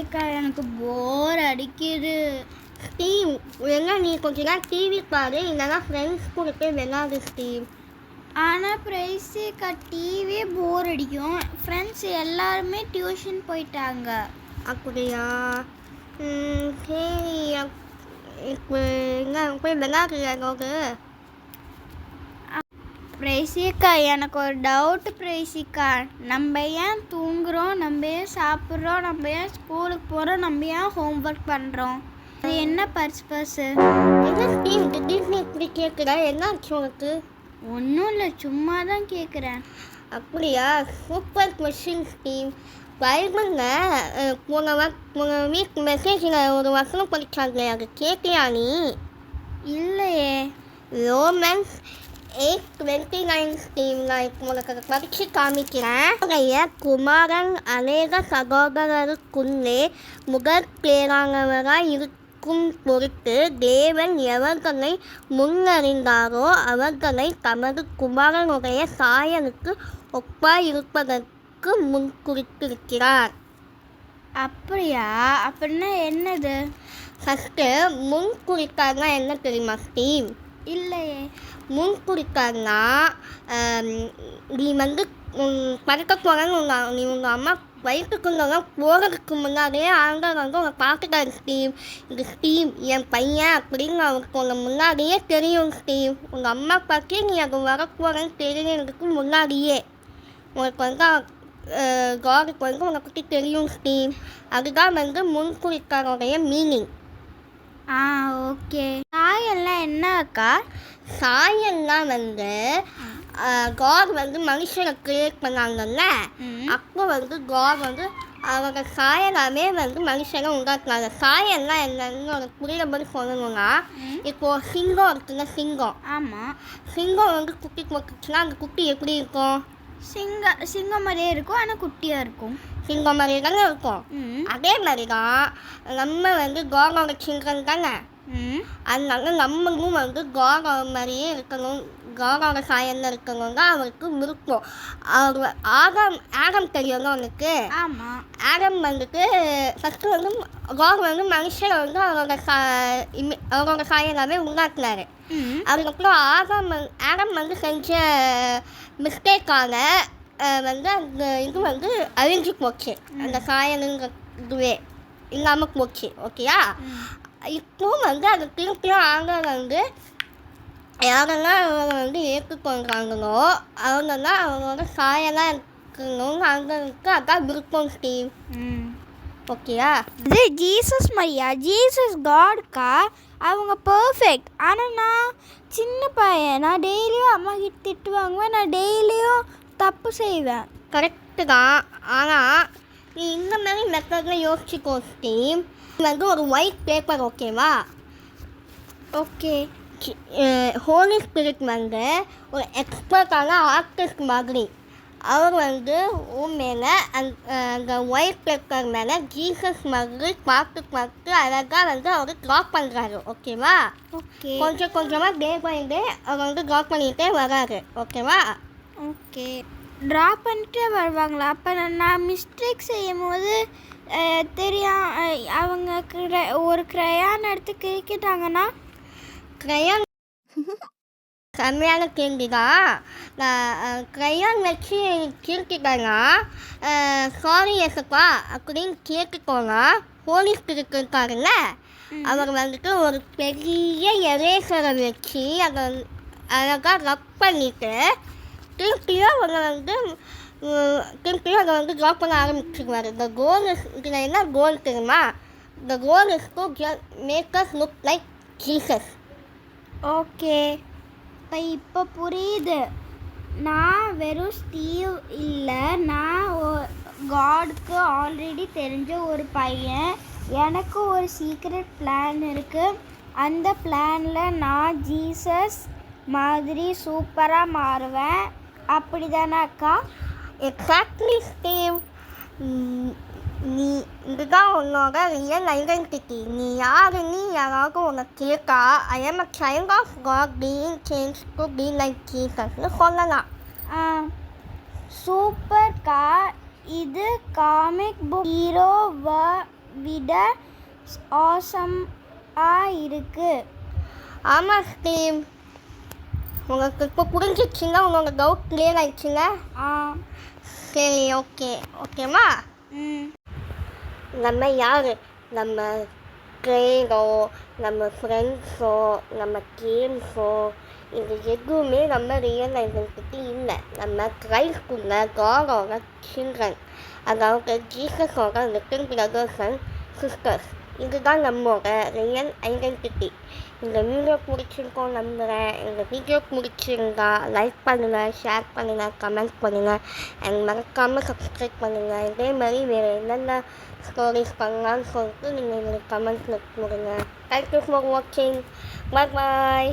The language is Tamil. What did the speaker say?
அக்கா எனக்கு போர் அடிக்குது. ஸ்டீவ் என்ன நீ கொஞ்ச நேரம் டிவி பாரு. இல்லைன்னா ஃப்ரெண்ட்ஸ் கூட போய் விளையாடு ஸ்டீவ். ஆனால் பிரைசி அக்கா டிவியே போர் அடிக்கும். ஃப்ரெண்ட்ஸ் எல்லாருமே டியூஷன் போயிட்டாங்க. அப்படியா? சரி. இப்போ என்ன போய் விளையாடுறியா ஏதாவது? பிரைசிக்கா எனக்கு ஒரு டவுட் பிரைசிக்கா. நம்ம ஏன் தூங்குறோம்? நம்ம ஏன் சாப்பிட்றோம்? நம்ம ஏன் ஸ்கூலுக்கு போகிறோம் நம்ம ஏன் ஹோம்ஒர்க் பண்ணுறோம் அது என்ன பர்பஸ் என்ன ஸ்டீவ் திடீர்னு இப்படி கேட்குற என்ன உனக்கு? ஒன்றும் இல்லை சும்மா தான் கேட்குறேன் அப்படியா சூப்பர் கொஷின் ஸ்டீவ் பைபிளில் போன போன வீக் மெசேஜில் ஒரு வசனம் படிச்சாங்க அது கேட்கலையா நீ? இல்லையே. Romans eight twenty nine Steve நான் அதை படித்து காமிக்கிறேன் உடைய குமாரன் அநேக சகோதரருக்குள்ளே முதற் பேரானவராய் இருக்கும் பொருட்டு தேவன் எவர்களை முன்னறிந்தாரோ அவர்களை தமது குமாரனுடைய சாயலுக்கு ஒப்பாய் இருப்பதற்கு முன் குறித்திருக்கிறார் அப்படியா? அப்படின்னா என்னது? ஃபஸ்ட்டு முன் குறித்தார்னா என்ன தெரியுமா ஸ்டீவ் இல்லையே. முன் குறித்தார்னா நீ வந்து உன் பறக்க போகிறேன்னு உங்கள் நீ உங்கள் அம்மா வயிற்றுக்குள்ளலாம் போகிறதுக்கு முன்னாடியே ஆண்டவர் வந்து உன்னை பார்த்துட்டாரு ஸ்டீவ். இது ஸ்டீவ் என் பையன் அப்படின்னு அவருக்கு உங்கள் முன்னாடியே தெரியும் ஸ்டீவ். உங்கள் அம்மா பற்றி நீ அது வரப்போகிறேன்னு தெரியறதுக்கு முன்னாடியே உனக்கு வந்து காடுக்கு வந்து உன்னை பற்றி தெரியும் ஸ்டீவ். அதுதான் வந்து முன்குறிக்காரோடைய மீனிங் ஆ ஓகே. சாயெல்லாம் என்ன அக்கா? சாயல்லாம் வந்து காட் வந்து மனுஷனை கிரியேட் பண்ணாங்கல்ல. அப்போ வந்து காட் வந்து அவங்க சாயலாமே வந்து மனுஷனை உண்டாக்குனாங்க. சாயல்லாம் என்னன்னு உனக்கு புரியுறபடி சொல்லணும்னா இப்போ சிங்கம் இருக்குல்ல சிங்கம். ஆமாம் சிங்கம் வந்து குட்டி போட்டுச்சுன்னா அந்த குட்டி எப்படி இருக்கும்? சிங்க சிங்கம் மாதிரியே இருக்கும் ஆனால் குட்டியாக இருக்கும். சிங்கம் மாதிரி தானே இருக்கும் அதே மாதிரி தான் நம்ம வந்து காடோட சிங்கம் தானே? அதனால நம்மளும் வந்து காடோட மாதிரியே இருக்கணும். காடோட சாயல்ல இருக்கணும் தான் அவருக்கு விருப்பம் அவர் ஆகம் ஆகம் தெரியும்ல அவனுக்கு? ஆடம் வந்துட்டு ஃபஸ்ட்டு வந்து காட் வந்து மனுஷனை வந்து அவரோட சா அவரோட சாயலாமே உண்டாக்குனாரு. அதுக்கப்புறம் ஆகம் வந்து- ஆடம் வந்து செஞ்ச மிஸ்டேக்கான வந்து அந்த இது வந்து அழிஞ்சு போச்சு. அந்த சாயலுங்க இதுவே இல்லாமல் போச்சு ஓகேயா இப்போ வந்து அது திருப்பியும் ஆண்டவர் வந்து யாரெல்லாம் அவங்க வந்து ஏற்றுக்கொள்கிறாங்களோ அவங்க தான் அவங்களோட சாயலாக இருக்கணும்னு ஆண்டவருக்கு அதான் விருப்பம் ஸ்டீவ் ஓகேயா இது ஜீசஸ் மரியா ஜீசஸ் காட்க்கா அவங்க பர்ஃபெக்ட் ஆனால் நான் சின்ன பையன். நான் டெய்லியும் அம்மா கிட்ட திட்டு வாங்குவேன். நான் டெய்லியும் தப்பு செய்வேன். கரெக்டு தான். ஆனால் நீ இந்த மாதிரி மெத்தடில் யோசிச்சுக்கோ ஸ்டீவ் வந்து ஒரு ஒயிட் பேப்பர் ஓகேவா ஓகே ஹோலி ஸ்பிரிட் வந்து ஒரு எக்ஸ்பர்ட்டான ஆர்டிஸ்ட் மாதிரி. அவர் வந்து உன் மேலே அந்த அந்த ஒயிட் பேப்பர் மேலே ஜீசஸ் மாதிரி பார்த்து பார்த்து அழகாக வந்து அவர் ட்ரா பண்ணுறாரு ஓகேவா ஓகே கொஞ்சம் கொஞ்சமாக டே பை டே அவர் வந்து ட்ரா பண்ணிகிட்டே வராரு. ஓகேவா ஓகே ட்ரா பண்ணிட்டே வருவாங்களா? அப்போ நான் மிஸ்டேக் செய்யும் போது தெரியா அவங்க ஒரு க்ரையான் எடுத்து கிரிக்கிட்டாங்கன்னா க்ரையான் செம்மையான கேள்வி தான் நான் க்ரையான் வச்சு கிறுக்கிட்டேன்னா சாரி எசப்பா அப்படின்னு கேட்டுக்கோங்க போலீஸ் இருக்காருல்ல அவர் வந்துட்டு ஒரு பெரிய எரேசரை வச்சு அதை அழகாக ரப் பண்ணிட்டு திருப்பியும் அவங்க வந்து திருப்பியும் அதை வந்து ட்ராப் பண்ண ஆரம்பிச்சிருவார் இந்த கோல் இதில் என்ன கோல் தெரியுமா இந்த goal is to make us look like Jesus okay. இப்போ இப்போ புரியுது. நான் வெறும் ஸ்டீவ் இல்லை நான் காட்க்கு ஆல்ரெடி தெரிஞ்ச ஒரு பையன். எனக்கு ஒரு சீக்ரெட் பிளான் இருக்குது அந்த பிளானில் நான் ஜீசஸ் மாதிரி சூப்பராக மாறுவேன். அப்படி தானே அக்கா? எக்ஸாக்ட்லி ஸ்டீவ் நீ இதுதான் உன்னோட ரியல் ஐடென்டிட்டி நீ யாருன்னு யாராவது உனக்கு கேட்கா I am a child of God being change to be like ஜீசஸ்னு சொல்லலாம். சூப்பர்க்கா இது காமிக் புக் ஹீரோவை விட ஆசமாக இருக்கு. ஆமாம் ஸ்டீவ் உங்களுக்கு இப்போ புரிஞ்சிச்சுங்க உங்களோட டவுட் கிளியர் ஆயிடுச்சுங்க ஆ. சரி ஓகே ஓகேவா ம். நம்ம யார்? நம்ம ட்ரெயினோ நம்ம ஃப்ரெண்ட்ஸோ நம்ம கேம்ஸோ இது எதுவுமே நம்ம ரியல் ஐடென்டிட்டி இல்லை. நம்ம கிரைஸ்குள்ள காடோட சில்ட்ரன் அதாவது ஜீசஸோட லிட்டில் பிரதர்ஸ் அண்ட் சிஸ்டர்ஸ் இதுதான் நம்மளோட ரியல் ஐடென்டிட்டி இந்த வீடியோ பிடிச்சிருக்கோம் நம்புகிறேன் இந்த வீடியோ பிடிச்சிருந்தா லைக் பண்ணுங்கள் ஷேர் பண்ணுங்கள் கமெண்ட் பண்ணுங்கள் அண்ட் மறக்காமல் சப்ஸ்கிரைப் பண்ணுங்கள் இதே மாதிரி வேறு என்னென்ன ஸ்டோரிஸ் பண்ணலான்னு சொல்லிட்டு நீங்கள் எங்களுக்கு கமெண்ட்ஸில் கொடுங்க தேங்க்யூ ஃபார் வாட்சிங் பாய் பாய்